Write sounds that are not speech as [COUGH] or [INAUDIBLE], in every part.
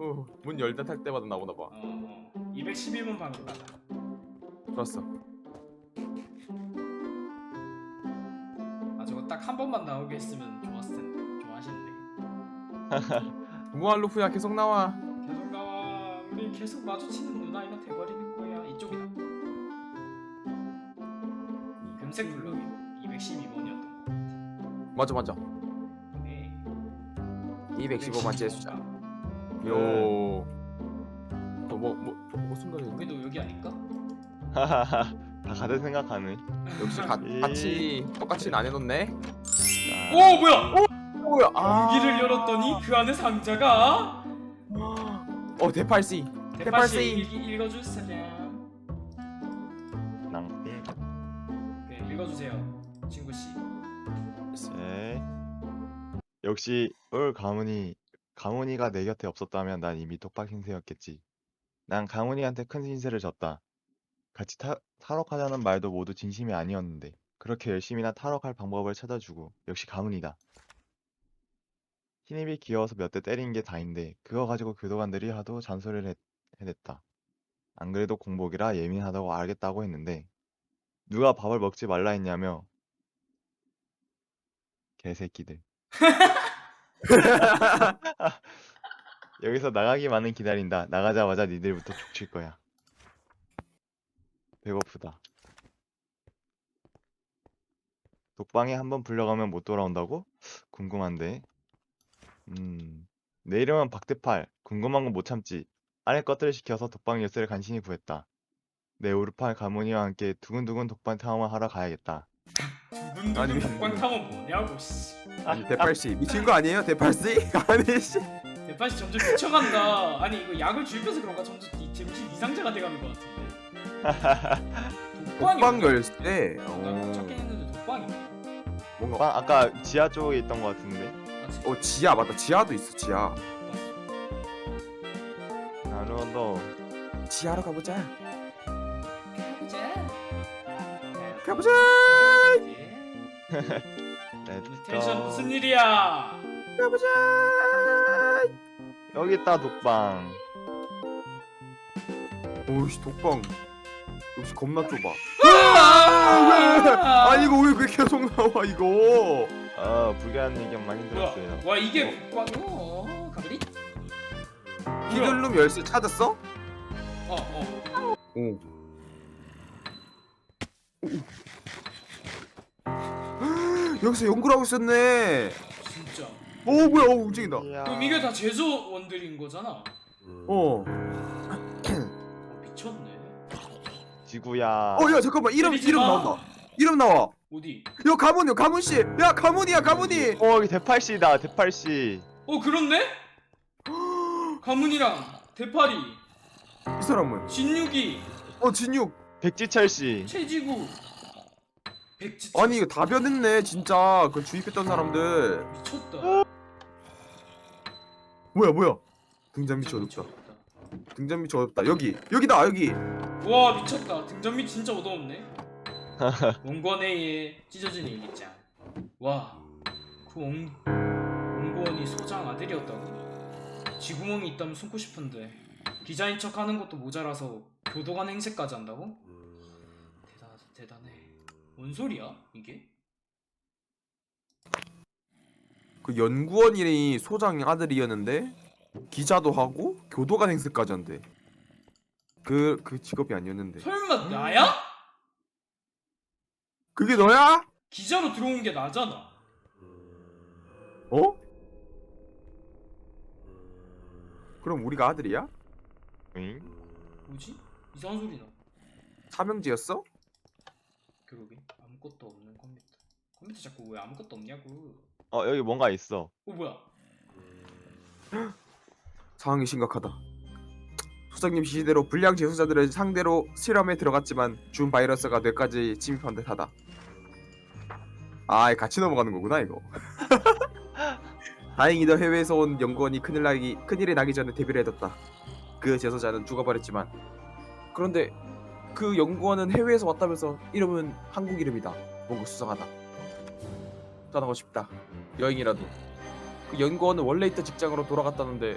어, 문 열다 탈 때마다 나오나 봐. 어, 어. 211번 방으로 가자. 좋았어. 아 저거 딱 한 번만 나오게 했으면 좋았을 텐데. 좀 아쉽네. 무한 루프야 계속 나와. 계속 나와. 우리 계속 마주치는 누나이나 돼버리는 거야. 이쪽이다. 금색 블럭이 212번이었던 거. 맞아 맞아. 네. 215만 재수자. 네. 요. 뭐뭐 뭐, 뭐 순간에 있네? 우리도 여기 아닐까? 하하하 다 같은 생각하네 역시 가, 같이 똑같이 안 해놓네. 자, 오 뭐야? 뭐야? 아. 여기를 열었더니 그 안에 상자가 어 대팔씨. 대팔씨. 읽, 읽어줄 사람. 낭 네, 읽어주세요, 친구 씨. 네. 역시 올 가문이 가문이가 내 곁에 없었다면 난 이미 독박 신세였겠지. 난 가문이한테 큰 신세를 졌다. 같이 타, 탈옥하자는 말도 모두 진심이 아니었는데 그렇게 열심히나 탈옥할 방법을 찾아주고 역시 가문이다. 신입이 귀여워서 몇 대 때린 게 다인데 그거 가지고 교도관들이 하도 잔소리를 했, 해댔다. 안 그래도 공복이라 예민하다고 알겠다고 했는데 누가 밥을 먹지 말라 했냐며 개새끼들. [LAUGHS] [LAUGHS] 여기서 나가기만은 기다린다. 나가자마자 니들부터 족칠 거야. 배고프다. 독방에 한번 불려가면 못 돌아온다고? 궁금한데. 음, 내 이름은 박대팔. 궁금한 건 못 참지. 아내 것들을 시켜서 독방 열쇠를 간신히 구했다. 내 우르팔 가문이와 함께 두근두근 독방 탐험을 하러 가야겠다. 아니, 독방 탐험 뭐냐고 씨. 아니 대팔씨 미친 거 아니에요? 대팔씨? [LAUGHS] 아니 씨. 대파씨 점점 미쳐간다. 아니 이거 약을 주입해서 그런가 점점 이 정신 이상자가 돼가는 것 같은데. 독방이 독방 뭐야? 열쇠. 나 어, 찾긴 했는데 독방이. 뭔가. 독방 아까 지하 쪽에 있던 것 같은데. 아, 진짜 어 지하 맞다. 지하도 있어 지하. 나루도 지하로 가보자. 가보자. 렛츠고. 텐션 무슨 일이야? 가보자. 여기 있다 독방. 오씨 독방. 역시 겁나 좁아. 아! [LAUGHS] 아니 이거 왜 계속 나와 이거? 어 불길한 의견 많이 들었어요. 와 이게 독방이야? 가브리? 히든룸 열쇠 찾았어? 어 어. 오. 여기서 연구를 하고 있었네. 진짜. 오 뭐야? 오 움직인다. 이야. 그럼 이게 다 제조원들인 거잖아. 어. 아, 미쳤네. 지구야. 어 야 잠깐만 이름 때리지 이름 마. 나온다. 이름 나와. 어디? 야 가문이야 가문 씨. 야 가문이야 가문이. 어 여기 대팔씨다 대팔씨. 어 그렇네? [GASPS] 가문이랑 대파리, 이 사람은 진육이, 어 진육. 백지철씨. 최지구, 백지. 아니 이거 다 변했네 진짜. 그 주입했던 사람들. 미쳤다. 뭐야 뭐야? 등잔 밑이 어둡다. 등잔 밑이 어둡다. 여기 여기다 여기. 와 미쳤다. 등잔 밑 진짜 어두웠네. [LAUGHS] 원권회의 찢어진 일기장. 와, 그 원, 원권이 소장 아들이었다고. 쥐구멍이 있다면 숨고 싶은데 기자인 척 하는 것도 모자라서 교도관 행세까지 한다고? 대단 대단해. 뭔 소리야 이게? 그 연구원이 소장 아들이었는데 기자도 하고 교도관 행세까지 한대. 그그 직업이 아니었는데. 설마 나야? 그게 너야? 기자로 들어온 게 나잖아. 어? 그럼 우리가 아들이야? 응? 뭐지? 이상한 소리 나. 삼형제였어? 그러게 아무것도 없는 컴퓨터. 컴퓨터 자꾸 왜 아무것도 없냐고. 어 여기 뭔가 있어. 어 뭐야? [GASPS] 상황이 심각하다. 소장님 지시대로 불량 재소자들을 상대로 실험에 들어갔지만 준 바이러스가 뇌까지 침입한 듯하다. 아, 같이 넘어가는 거구나 이거. [LAUGHS] 다행히도 해외에서 온 연구원이 큰일 나기 큰일이 나기 전에 데뷔를 해뒀다. 그 재소자는 죽어버렸지만 그런데 그 연구원은 해외에서 왔다면서 이름은 한국 이름이다. 뭔가 수상하다. 떠나고 싶다. 여행이라도. 그 연구원은 원래 있던 직장으로 돌아갔다는데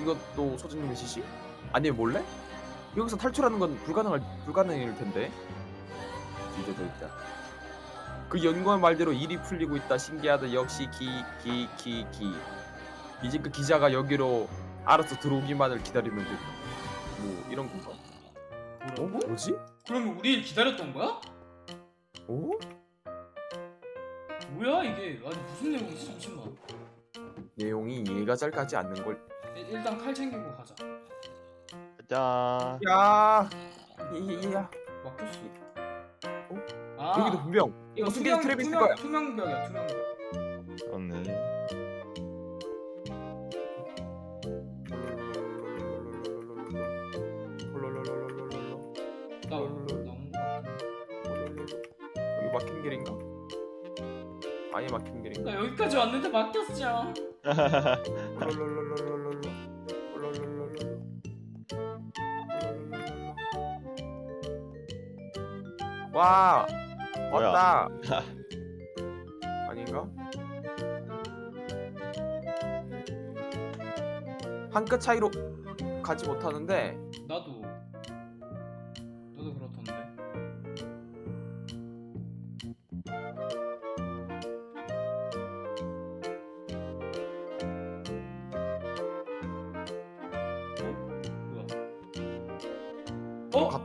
이것도 소장님의 지시? 아니면 몰래? 여기서 탈출하는 건 불가능할 불가능일 텐데. 더 있다. 그 연구원 말대로 일이 풀리고 있다. 신기하다. 역시 기기 기 기. 이제 그 기자가 여기로 알아서 들어오기만을 기다리면 된다. 뭐 이런 건가? 어? 뭐지? 그러면 우리를 기다렸던 거야? 어? 뭐야 이게? 아니 무슨 내용이지? 잠시만. 내용이 이해가 잘 가지 않는 걸. 일- 일단 칼 챙기고 가자. 자, 야, 이야. 막혔어. 어? 아 여기도 분명 이거 숨겨진 트랩 있을 거야. 투명 벽이야 투명 벽. 막힌 길인가? 아예 막힌 길인가? 나 여기까지 왔는데 막혔어. 와 뭐야? 왔다. 아닌가? 한 끗 차이로 가지 못하는데 나도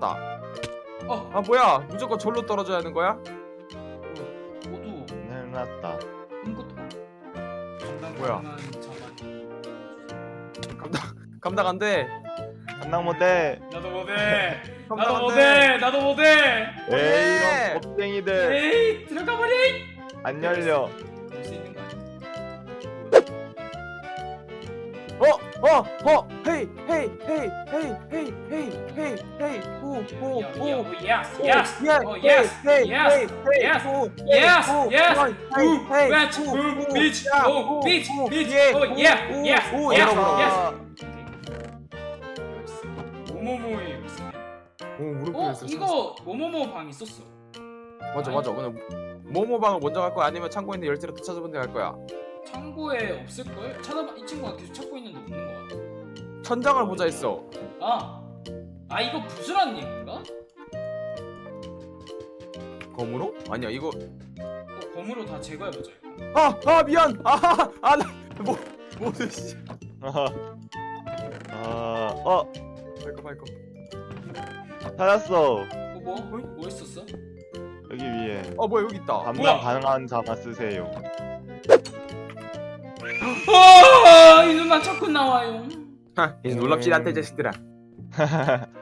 어? 뭐야? 어? 어? 아 뭐야? 무조건 절로 떨어져야 하는 거야? 뭐야? 어두워. 큰일 났다. 아무것도 봐. 감당 뭐야? 가능한 자만. 감당 감당 안 돼. 한낭 못해. 나도 못해. [LAUGHS] 감당 나도 안 못해. 돼. 나도 못해. 에이 이런 겁쟁이들 에이 들어가 버려. 안 열려. 열수 있는 거 아니야? 어, 어, 어, 오, 오, 오, 오, yes, 오, yes, 예, oh, yes, yes, yes, 오, yes, 오, yes, boom, 오, boom, 야, oh, bitch, 예, oh, 오, yeah, 오, yes, 오, yes, yes. 모모모의 열쇠. 오, 무릎 어, 꿇었어. 이거 모모모 방 있었어. 맞아, 맞아. 근데 모모방을 먼저 갈 거야? 아니면 창고에 있는 열쇠를 또 찾아본 데갈 거야? 창고에 없을 걸? 찾아봐. 이 친구가 계속 찾고 있는데 없는 거 같아. 천장을 보자 했어. 아, 아 이거 부수라는 얘기인가? 검으로? 아니야, 이거. 어, 검으로 다 제거해 보자. 아, 아, 미안. 아, 아, 나, 뭐, 뭐, 씨. 아, 어 발거, 발거. 찾았어. 어, 뭐? 뭐 있었어? 여기 위에 어, 뭐야, 여기 있다. 감당 뭐야? 가능한 자만 쓰세요. 아, 이 누나 자꾸 나와요. 하, 이제 놀랍지 않다, 이 자식들아. [LAUGHS]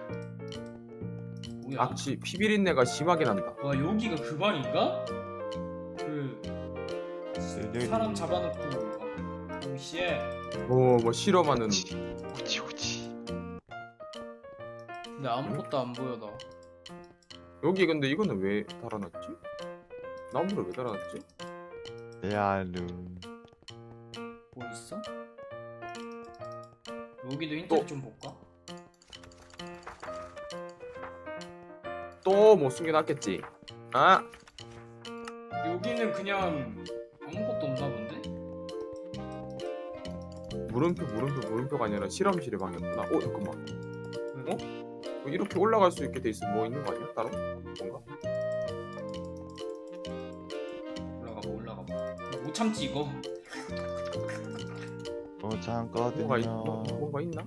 뭐야? 악취, 피비린내가 심하게 난다. 와 여기가 그 방인가? 그 사람 잡아놓고 막 동시에 오, 뭐 실험하는. 오지 오지. 근데 아무것도 안 보여 나. 여기 근데 이거는 왜 달아놨지? 나무를 왜 달아놨지? 레알룸. 뭐 있어? 여기도 힌트를 또. 좀 볼까? 또 뭐 숨겨놨겠지. 아, 여기는 그냥 아무것도 없나 본데? 물음표, 물음표, 물음표가 아니라 실험실의 방이었구나. 오, 잠깐만. 왜? 어? 뭐 이렇게 올라갈 수 있게 돼 있어. 뭐 있는 거 아니야? 따로? 뭔가? 올라가봐 올라가봐. 이거 못 참지 이거. 어 뭐가, 있, 잠거든요. 뭐, 뭔가 있나?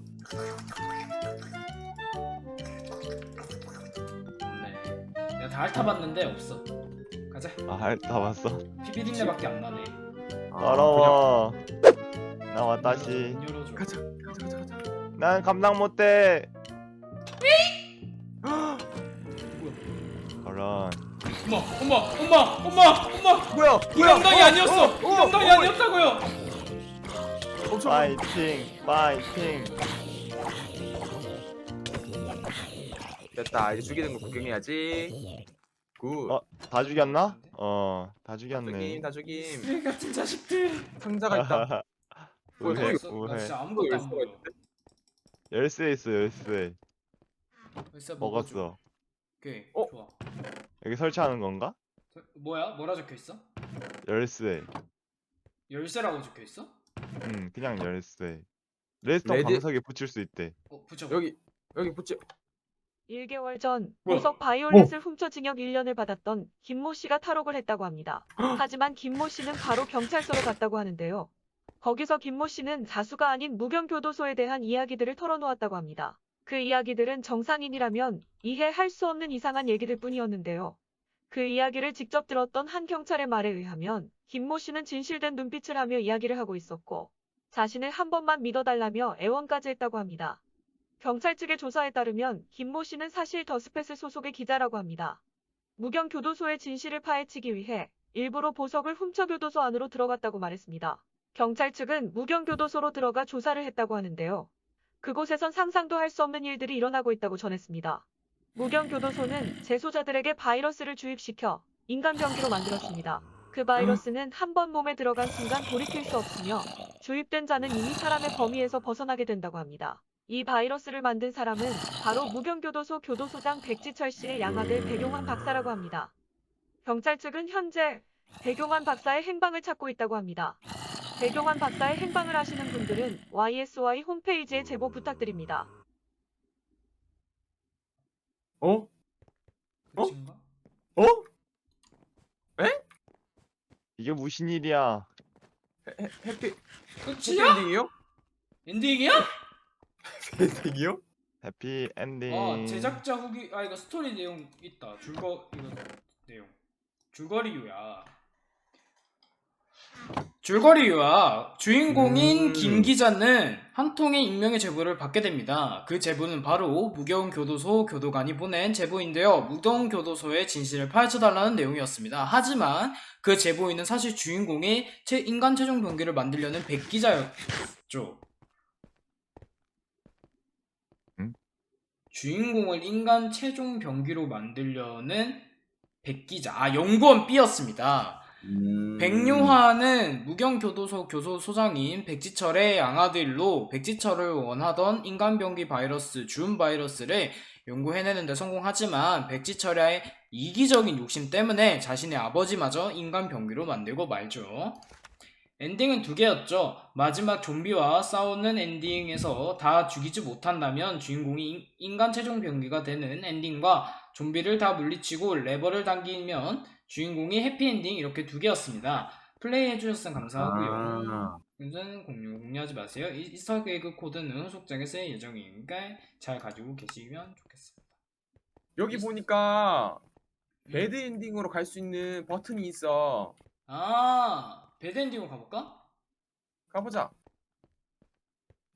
내가 다 핥아봤는데 없어. 가자. 아, 다 봤어. 피비린내밖에 안 나네. 아, 더러워. 나 왔다시. 문 열어줘. 그냥 가자, 가자, 가자, 가자. 난 감당 못해. 그런. 엄마 엄마 엄마 엄마 엄마 뭐야? 이 감당이 아니었어. 어, 이 어, 감당이 어, 아니었다고요. 엄청 파이팅, 파이팅. 됐다. 이제 죽이는 거 구경해야지. 굿. 어, 다 죽였나? 어, 다다 죽였네. 죽임, 다 죽임. 쓰레기 같은 자식들. 상자가 있다. [LAUGHS] 뭐야, 우회, 나 우회. 진짜 아무것도 안. 있는데? 열쇠 있어, 열쇠. 열쇠 먹어줘. 먹었어. 오케이 어? 좋아. 여기 설치하는 건가? 저- 뭐야? 뭐라 적혀 있어? 열쇠. 열쇠라고 적혀 있어? 음, 그냥 열쇠. 레스터 레드- 방석에 붙일 수 있대. 어 붙여. 여기 여기 붙지 1개월 전 뭐야? 보석 바이올렛을 훔쳐 징역 1년을 받았던 김모 씨가 탈옥을 했다고 합니다. [GASPS] 하지만 김모 씨는 바로 경찰서로 갔다고 하는데요. 거기서 김모 씨는 자수가 아닌 무경교도소에 대한 이야기들을 털어놓았다고 합니다. 그 이야기들은 정상인이라면 이해할 수 없는 이상한 얘기들 뿐이었는데요. 그 이야기를 직접 들었던 한 경찰의 말에 의하면 김모 씨는 진실된 눈빛을 하며 이야기를 하고 있었고 자신을 한 번만 믿어달라며 애원까지 했다고 합니다. 경찰 측의 조사에 따르면 김모 씨는 사실 더스펫의 소속의 기자라고 합니다. 무경 교도소의 진실을 파헤치기 위해 일부러 보석을 훔쳐 교도소 안으로 들어갔다고 말했습니다. 경찰 측은 무경 교도소로 들어가 조사를 했다고 하는데요. 그곳에선 상상도 할 수 없는 일들이 일어나고 있다고 전했습니다. 무경 교도소는 재소자들에게 바이러스를 주입시켜 인간 병기로 만들었습니다. 그 바이러스는 한 번 몸에 들어간 순간 돌이킬 수 없으며 주입된 자는 이미 사람의 범위에서 벗어나게 된다고 합니다. 이 바이러스를 만든 사람은 바로 무경교도소 교도소장 백지철 씨의 양아들 백용환 박사라고 합니다. 경찰 측은 현재 백용환 박사의 행방을 찾고 있다고 합니다. 백용환 박사의 행방을 아시는 분들은 YSY 홈페이지에 제보 부탁드립니다. 어? 어? 끝인가? 어? 이게 무슨 일이야? 해, 해피 끝이야? 해피엔딩이요? 엔딩이야? 해피엔딩이요? 해피 엔딩. 아 제작자 후기 아 이거 스토리 내용 있다. 줄거 이거 내용. 줄거리 요약. 줄거리 요약. 주인공인 음. 김 기자는 한 통의 익명의 제보를 받게 됩니다. 그 제보는 바로 무경 교도소 교도관이 보낸 제보인데요. 무경 교도소의 진실을 파헤쳐 달라는 내용이었습니다. 하지만 그 제보인은 사실 주인공이 체, 인간 최종 병기를 만들려는 백 기자였죠. 응? 주인공을 인간 최종 병기로 만들려는 백기자, 아 연구원 B였습니다. 음... 백요화는 무경교도소 교소 소장인 백지철의 양아들로 백지철을 원하던 인간병기 바이러스 준 바이러스를 연구해내는데 성공하지만 백지철의 이기적인 욕심 때문에 자신의 아버지마저 인간병기로 만들고 말죠. 엔딩은 두 개였죠. 마지막 좀비와 싸우는 엔딩에서 다 죽이지 못한다면 주인공이 인- 인간 최종 병기가 되는 엔딩과 좀비를 다 물리치고 레버를 당기면 주인공이 해피엔딩 이렇게 두 개였습니다. 플레이 해주셨으면 감사하고요. 아, 우선 공유 공유하지 마세요. 이- 이스터에그 코드는 후속작에 쓸 예정이니까 잘 가지고 계시면 좋겠습니다. 여기 보니까 배드 엔딩으로 갈 수 있는 버튼이 있어. 아 배드엔딩으로 가볼까? 가보자.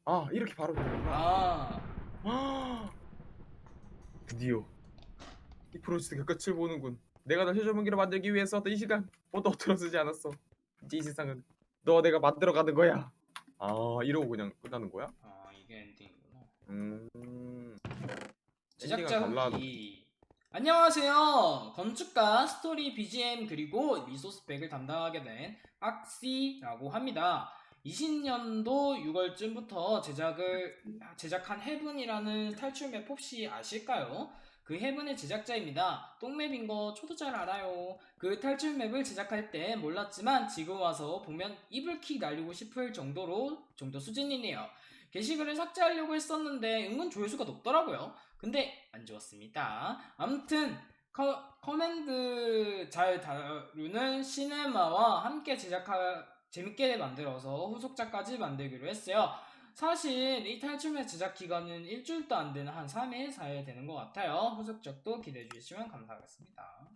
아 이렇게 바로 되는구나. 아 아, [GASPS] 드디어 이 프로젝트가 끝을 보는군. 내가 널 최종문기로 만들기 위해서 이 시간 모두 들어쓰지 않았어. 이제 이 세상은 너 내가 만들어가는 거야. 아 이러고 그냥 끝나는 거야? 아, 이게 엔딩이구나. 음. 제작자 엔딩은 달라. 후기 안녕하세요 건축가 스토리 BGM 그리고 리소스 백을 담당하게 된 악시라고 합니다 20년도 6월쯤부터 제작을 제작한 헤븐이라는 탈출 맵 혹시 아실까요? 그 헤븐의 제작자입니다. 똥맵인 거 저도 잘 알아요. 그 탈출 맵을 제작할 때 몰랐지만 지금 와서 보면 이불킥 날리고 싶을 정도로 정도 수준이네요. 게시글을 삭제하려고 했었는데 은근 조회수가 높더라고요. 근데 안 좋았습니다. 아무튼 커, 커맨드 잘 다루는 시네마와 함께 제작하 재밌게 만들어서 후속작까지 만들기로 했어요. 사실 이 탈출의 제작 기간은 일주일도 안 되는 한 3일, 4일 되는 것 같아요. 후속작도 기대해 주시면 감사하겠습니다.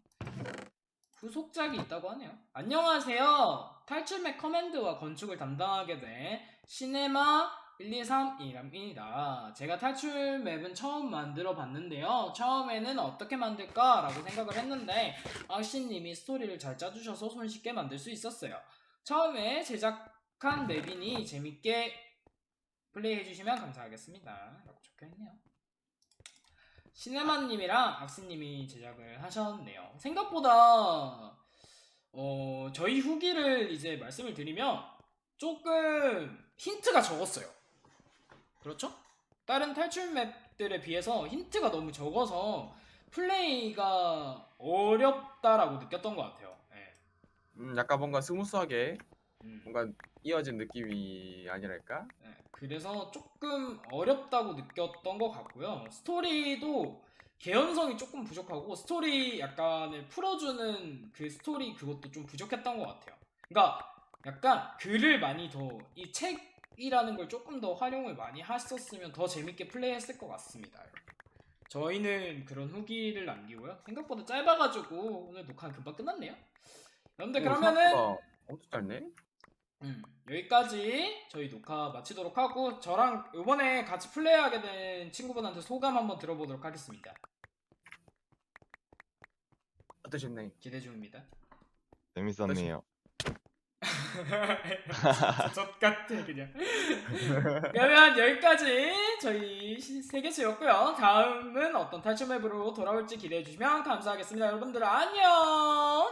후속작이 있다고 하네요. 안녕하세요. 탈출맵 커맨드와 건축을 담당하게 된 시네마 123이랍니다. 제가 탈출 맵은 처음 만들어 봤는데요. 처음에는 어떻게 만들까라고 생각을 했는데 아씨님이 스토리를 잘 짜주셔서 손쉽게 만들 수 있었어요. 처음에 제작한 맵이니 재밌게 플레이해 주시면 감사하겠습니다. 라고 적혀있네요. 시네마님이랑 악스님이 제작을 하셨네요. 생각보다 어, 저희 후기를 이제 말씀을 드리면 조금 힌트가 적었어요. 그렇죠? 다른 탈출 맵들에 비해서 힌트가 너무 적어서 플레이가 어렵다라고 느꼈던 것 같아요. 예. 음, 약간 뭔가 스무스하게 음. 뭔가 이어진 느낌이 아니랄까? 네, 그래서 조금 어렵다고 느꼈던 것 같고요. 스토리도 개연성이 조금 부족하고 스토리 약간을 풀어주는 그 스토리 그것도 좀 부족했던 것 같아요. 그러니까 약간 글을 많이 더 이 책 이라는 걸 조금 더 활용을 많이 하셨으면 더 재밌게 플레이했을 것 같습니다. 저희는 그런 후기를 남기고요. 생각보다 짧아가지고 오늘 녹화 금방 끝났네요. 여러분들 그러면은 엄청 짧네? 음, 여기까지 저희 녹화 마치도록 하고 저랑 이번에 같이 플레이하게 된 친구분한테 소감 한번 들어보도록 하겠습니다. 어떠셨나요? 기대 중입니다. 재밌었네요. [LAUGHS] 젖 같아 그냥. [LAUGHS] 그러면 여기까지 저희 세계수였고요. 다음은 어떤 탈출 맵으로 돌아올지 기대해 주시면 감사하겠습니다. 여러분들 안녕.